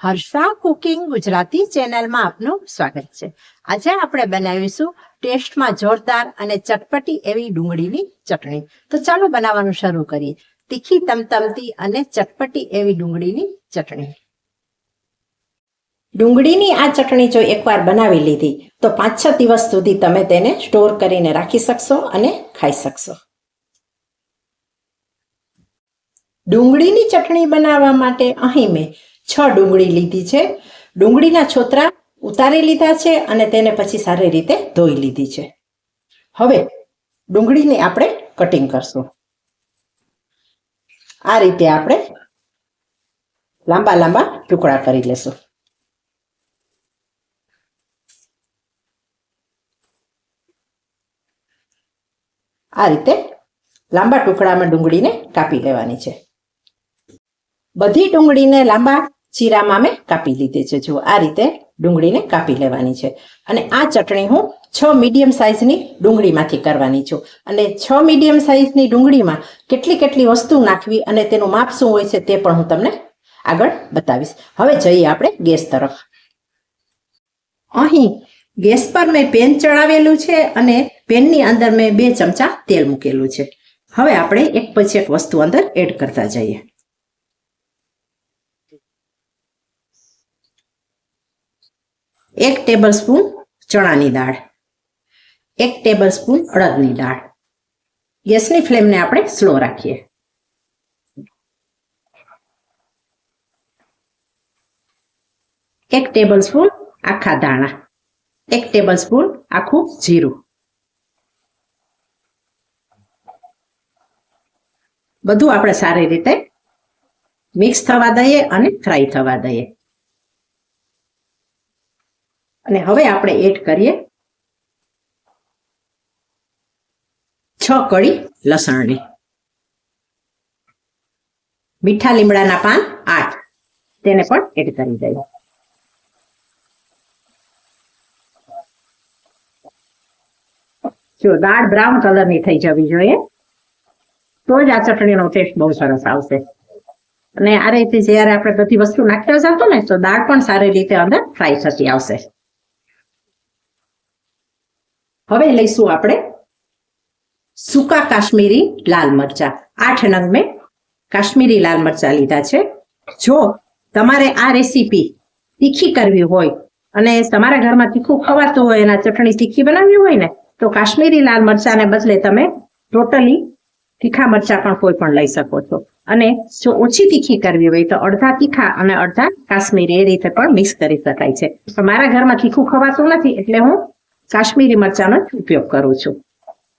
Harsha cooking Gujarati ચેનલમાં આપનું સ્વાગત છે. આજે આપણે બનાવીશું ટેસ્ટમાં જોરદાર અને ચટપટી એવી ડુંગળીની ચટણી. તો ચાલો બનાવવાનું શરૂ કરીએ. તીખી તમતમતી અને ચટપટી એવી ડુંગળીની ચટણી. ડુંગળીની આ ચટણી જો એકવાર બનાવી લીધી, તો પાંચ છ દિવસ સુધી તમે તેને સ્ટોર કરીને રાખી શકશો અને ખાઈ શકશો. ડુંગળીની ચટણી બનાવવા માટે અહીં મેં છ ડુંગળી લીધી છે. ડુંગળીના છોતરા ઉતારી લીધા છે અને તેને પછી સારી રીતે ધોઈ લીધી છે. હવે ડુંગળીને આપણે કટિંગ કરશું. આ રીતે આપણે લાંબા લાંબા ટુકડા કરી લેશું. આ રીતે લાંબા ટુકડામાં ડુંગળીને કાપી લેવાની છે. બધી ડુંગળીને લાંબા ચીરામાં મેં કાપી લીધી છે. જુઓ, આ રીતે ડુંગળીને કાપી લેવાની છે. અને આ ચટણી હું છ મીડિયમ સાઇઝની ડુંગળીમાંથી કરવાની છું. અને છ મીડિયમ સાઇઝની ડુંગળીમાં કેટલી કેટલી વસ્તુ નાખવી અને તેનું માપ શું હોય છે તે પણ હું તમને આગળ બતાવીશ. હવે જઈએ આપણે ગેસ તરફ. અહીં ગેસ પર મેં પેન ચડાવેલું છે અને પેનની અંદર મેં બે ચમચા તેલ મૂકેલું છે. હવે આપણે એક પછી એક વસ્તુ અંદર એડ કરતા જઈએ. એક ટેબલ સ્પૂન ચણાની દાળ એક ટેબલ સ્પૂન અડદની દાળ ગેસની ફ્લેમને આપણે સ્લો રાખીએ એક ટેબલ સ્પૂન આખા દાણા એક ટેબલ સ્પૂન આખું જીરું બધું આપણે સારી રીતે મિક્સ થવા દઈએ અને ફ્રાય થવા દઈએ. અને હવે આપણે એડ કરીએ છ કળી લસણની. મીઠા લીમડાના પાન આઠ. તેને પણ એડ કરી દઈએ. જો દાળ બ્રાઉન કલરની થઈ જવી જોઈએ, તો જ આ ચટણીનો ટેસ્ટ બહુ સરસ આવશે. અને આ રીતે જ્યારે આપણે બધી વસ્તુ નાખતા જતો ને, તો દાળ પણ સારી રીતે અંદર ફ્રાય થતી આવશે. હવે લઈશું આપણે સૂકા કાશ્મીરી લાલ મરચા. આઠ નંગ મેં કાશ્મીરી લાલ મરચા લીધા છે. જો તમારે આ રેસીપી તીખી કરવી હોય અને તમારા ઘરમાં તીખું ખવાતું હોય, એના ચટણી તીખી બનાવવી હોય ને, તો કાશ્મીરી લાલ મરચાને બદલે તમે ટોટલી તીખા મરચા પણ કોઈ પણ લઈ શકો છો. અને જો ઓછી તીખી કરવી હોય તો અડધા તીખા અને અડધા કાશ્મીરી એ રીતે પણ મિક્સ કરી શકાય છે. મારા ઘરમાં તીખું ખવાતું નથી એટલે હું કાશ્મીરી મરચાનો જ ઉપયોગ કરું છું.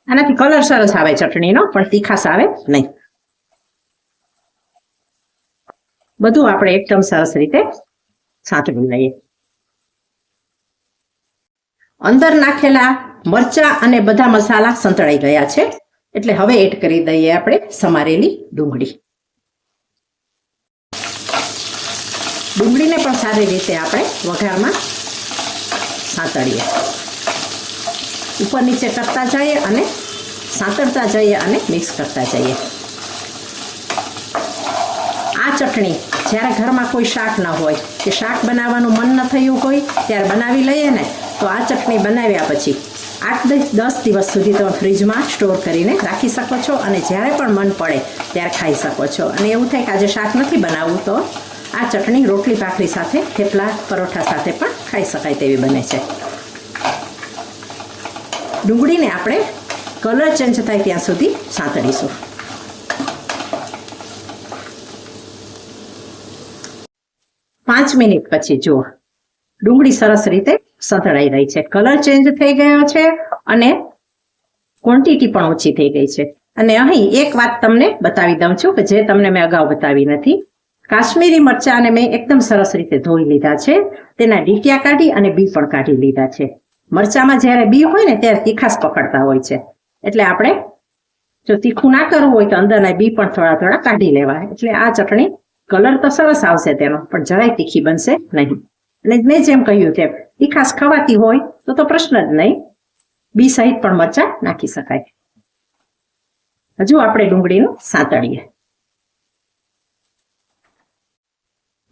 આનાથી કલર સરસ આવે ચટણીનો, પણ તીખાશ આવે નહીં. બધું આપણે એકદમ સરસ રીતે સાંતળી લઈએ. અંદર નાખેલા મરચા અને બધા મસાલા સંતળાઈ ગયા છે. એટલે હવે એડ કરી દઈએ આપણે સમારેલી ડુંગળી. ડુંગળીને પણ સારી રીતે આપણે વઘારમાં સાંતળીએ. ઉપર નીચે કરતા જઈએ અને સાંતળતા જઈએ અને મિક્સ કરતા જઈએ. આ ચટણી જ્યારે ઘરમાં કોઈ શાક ન હોય, કે શાક બનાવવાનું મન ન થયું હોય, ત્યારે બનાવી લઈએ ને, તો આ ચટણી બનાવ્યા પછી આઠ દસ દસ દિવસ સુધી તમે ફ્રીજમાં સ્ટોર કરીને રાખી શકો છો અને જ્યારે પણ મન પડે ત્યારે ખાઈ શકો છો. અને એવું થાય કે આજે શાક નથી બનાવવું, તો આ ચટણી રોટલી ભાખરી સાથે, થેપલા, પરોઠા સાથે પણ ખાઈ શકાય તેવી બને છે. ડુંગળીને આપણે કલર ચેન્જ થાય ત્યાં સુધી સાંતળીશું પાંચ મિનિટ પછી જુઓ. ડુંગળી સરસ રીતે સંતળાઈ રહી છે. કલર ચેન્જ થઈ ગયો છે અને ક્વોન્ટિટી પણ ઓછી થઈ ગઈ છે. અને અહીં એક વાત તમને બતાવી દઉં છું કે જે તમને મેં અગાઉ બતાવી નથી. કાશ્મીરી મરચાને મેં એકદમ સરસ રીતે ધોઈ લીધા છે. તેના ડીટિયા કાઢી અને બી પણ કાઢી લીધા છે. મરચામાં જ્યારે બી હોય ને ત્યારે તીખાસ પકડતા હોય છે. એટલે આપણે જો તીખું ના કરવું હોય તો અંદરના બી પણ થોડા થોડા કાઢી લેવા એટલે આ ચટણી કલર તો સરસ આવશે તેનો, પણ જરાય તીખી બનશે નહીં. અને મેં જેમ કહ્યું તેમ, તીખાસ ખવાતી હોય તો તો પ્રશ્ન જ નહીં. બી સહિત પણ મરચા નાખી શકાય. હજુ આપણે ડુંગળીનું સાંતળીએ.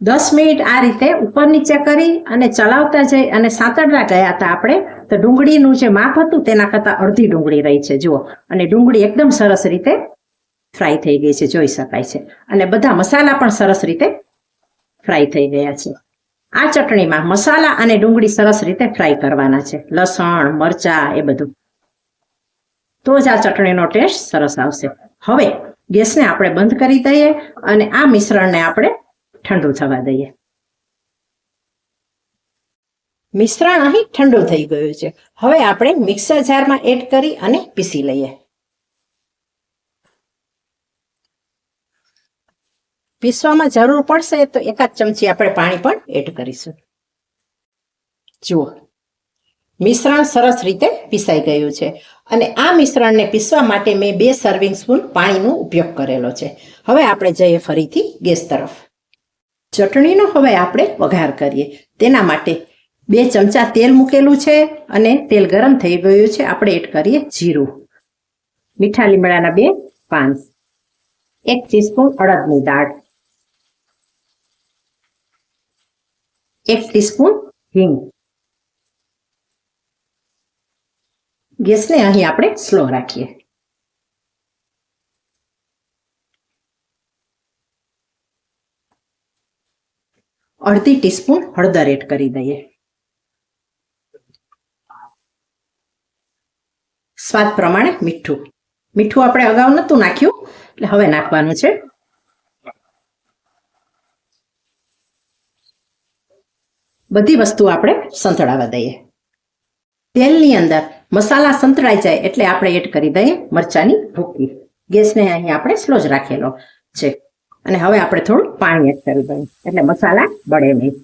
દસ મિનિટ આ રીતે ઉપર નીચે કરી અને ચલાવતા જઈ અને સાતડવા ગયા હતા આપણે, તો ડુંગળીનું જે માપ હતું તેના કરતાં અડધી ડુંગળી રહી છે. જુઓ, અને ડુંગળી એકદમ સરસ રીતે ફ્રાય થઈ ગઈ છે, જોઈ શકાય છે. અને બધા મસાલા પણ સરસ રીતે ફ્રાય થઈ ગયા છે. આ ચટણીમાં મસાલા અને ડુંગળી સરસ રીતે ફ્રાય કરવાના છે. લસણ, મરચા, એ બધું. તો જ આ ચટણીનો ટેસ્ટ સરસ આવશે. હવે ગેસને આપણે બંધ કરી દઈએ અને આ મિશ્રણને આપણે ઠંડુ થવા દઈએ. મિશ્રણ અહીં ઠંડુ થઈ ગયું છે. હવે આપણે મિક્સર જારમાં એડ કરી અને પીસી લઈએ. પીસવામાં જરૂર પડશે તો એકાદ ચમચી આપણે પાણી પણ એડ કરીશું. જુઓ. મિશ્રણ સરસ રીતે પીસાઈ ગયું છે. અને આ મિશ્રણને પીસવા માટે મેં બે સર્વિંગ સ્પૂન પાણીનો ઉપયોગ કરેલો છે. હવે આપણે જઈએ ફરીથી ગેસ તરફ. ચટણીનો હવે આપણે વઘાર કરીએ. તેના માટે બે ચમચા તેલ મૂકેલું છે અને તેલ ગરમ થઈ ગયું છે. આપણે એડ કરીએ જીરું. મીઠા લીમડાના બે પાન. એક ટીસ્પૂન અડદની દાળ. એક ટીસ્પૂન હિંગ. ગેસને અહીં આપણે સ્લો રાખીએ. અડધી ટીસ્પૂન હળદર એડ કરી દઈએ. સ્વાદ પ્રમાણે મીઠું. મીઠું આપણે અગાઉ નહોતું નાખ્યું, એટલે હવે નાખવાનું છે. બધી વસ્તુ આપણે સંતળાવા દઈએ. તેલની અંદર મસાલા સંતળાઈ જાય એટલે આપણે એડ કરી દઈએ મરચાની ભૂકી. ગેસને અહીં આપણે સ્લો જ રાખેલો છે. અને હવે આપણે થોડું પાણી એડ કરી દઈએ એટલે મસાલા બળે નહીં.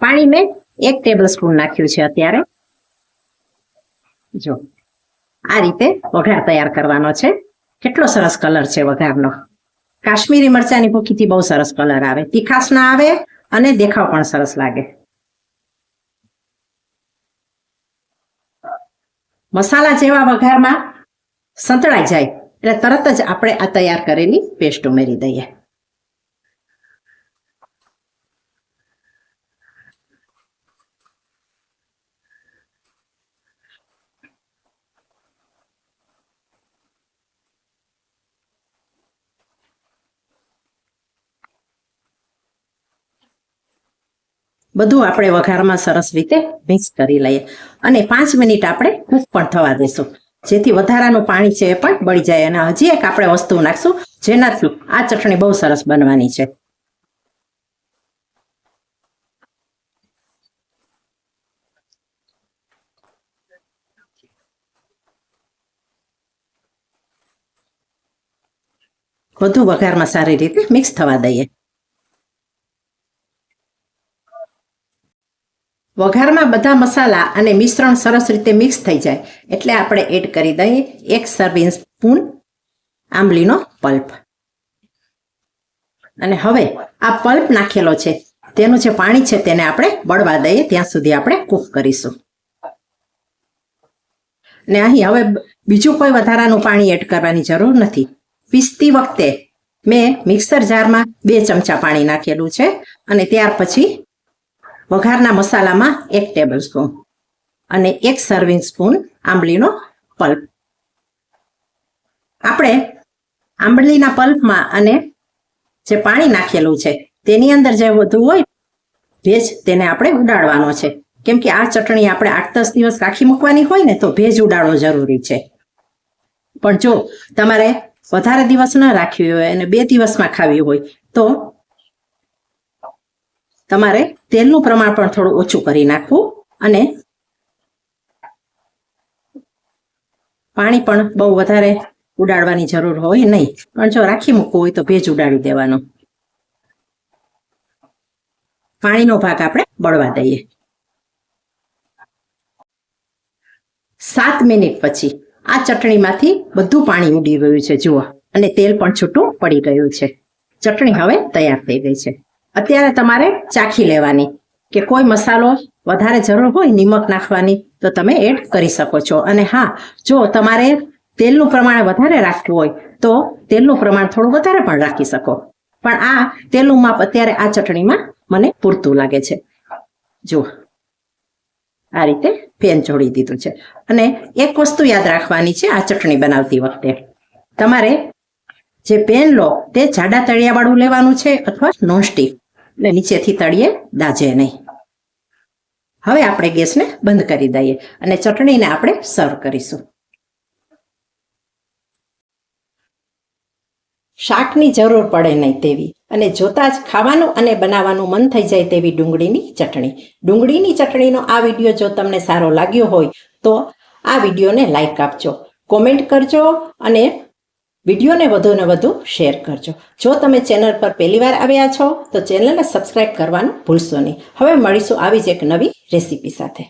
પાણી મેં એક ટેબલ સ્પૂન નાખ્યું છે અત્યારે. જો, આ રીતે વઘાર તૈયાર કરવાનો છે. કેટલો સરસ કલર છે વઘારનો. કાશ્મીરી મરચાની ભૂકીથી બહુ સરસ કલર આવે. તીખાશ ના આવે અને દેખાવ પણ સરસ લાગે. મસાલા જેવા વઘારમાં સંતળાઈ જાય એટલે તરત જ આપણે આ તૈયાર કરેલી પેસ્ટ ઉમેરી દઈએ. બધું આપણે વઘારમાં સરસ રીતે મિક્સ કરી લઈએ. અને પાંચ મિનિટ આપણે કૂક પણ થવા દઈશું. જેથી વધારાનું પાણી છે એ પણ બળી જાય અને હજી એક આપણે વસ્તુ નાખશું જેનાથી આ ચટણી બહુ સરસ બનવાની છે. બધું વઘારમાં સારી રીતે મિક્સ થવા દઈએ. વઘારમાં બધા મસાલા અને મિશ્રણ સરસ રીતે મિક્સ થઈ જાય. એટલે આપણે એડ કરી દઈએ એક સર્વિંગ સ્પૂન આંબલીનો પલ્પ. અને હવે આ પલ્પ નાખેલો છે. તેનું જે પાણી છે તેને આપણે બળવા દઈએ. ત્યાં સુધી આપણે કૂક કરીશું. ને અહીં હવે બીજું કોઈ વધારાનું પાણી એડ કરવાની જરૂર નથી. પીસતી વખતે મેં મિક્સર જારમાં બે ચમચા પાણી નાખેલું છે. અને ત્યાર પછી વઘારના મસાલામાં એક ટેબલ સ્પૂન અને એક સર્વિંગ સ્પૂન આંબલીનો પલ્પ. આપણે આંબલીના પલ્પમાં અને જે પાણી નાખેલું છે તેની અંદર જે બધું હોય ભેજ તેને આપણે ઉડાડવાનો છે. કેમ કે આ ચટણી આપણે આઠ દસ દિવસ રાખી મૂકવાની હોય ને તો ભેજ ઉડાડવો જરૂરી છે. પણ જો તમારે વધારે દિવસ ન રાખવી હોય અને બે દિવસમાં ખાવી હોય તો તમારે તેલનું પ્રમાણ પણ થોડું ઓછું કરી નાખવું અને પાણી પણ બહુ વધારે ઉડાડવાની જરૂર હોય નહીં. પણ જો રાખી મૂકવું હોય તો ભેજ ઉડાડી દેવાનો. પાણીનો ભાગ આપણે બળવા દઈએ. સાત મિનિટ પછી આ ચટણીમાંથી બધું પાણી ઉડી ગયું છે, જુઓ. અને તેલ પણ છૂટું પડી ગયું છે. ચટણી હવે તૈયાર થઈ ગઈ છે. અત્યારે તમારે ચાખી લેવાની. કે કોઈ મસાલો વધારે જરૂર હોય નિમક નાખવાની, તો તમે એડ કરી શકો છો. અને હા, જો તમારે તેલનું પ્રમાણ વધારે રાખવું હોય, તો તેલનું પ્રમાણ થોડું વધારે પણ રાખી શકો. પણ આ તેલનું માપ અત્યારે આ ચટણીમાં મને પૂરતું લાગે છે. જુઓ આ રીતે પેન જોડી દીધું છે. અને એક વસ્તુ યાદ રાખવાની છે, આ ચટણી બનાવતી વખતે. તમારે જે પેન લો, તે જાડા તળિયાવાળું લેવાનું છે અથવા નોનસ્ટિક. નીચેથી તળિયે દાજે નહીં. હવે આપણે ગેસને બંધ કરી દઈએ અને ચટણીને આપણે સર્વ કરીશું. શાકની જરૂર પડે નહીં તેવી અને જોતા જ ખાવાનું અને બનાવવાનું મન થઈ જાય તેવી ડુંગળીની ચટણી. ડુંગળીની ચટણીનો આ વીડિયો જો તમને સારો લાગ્યો હોય તો આ વિડીયોને લાઈક આપજો, કોમેન્ટ કરજો અને વિડીયોને વધુને વધુ શેર કરજો. જો તમે ચેનલ પર પહેલીવાર આવ્યા છો, તો ચેનલને સબસ્ક્રાઇબ કરવાનું ભૂલશો નહીં. હવે મળીશું આવી જ એક નવી રેસીપી સાથે.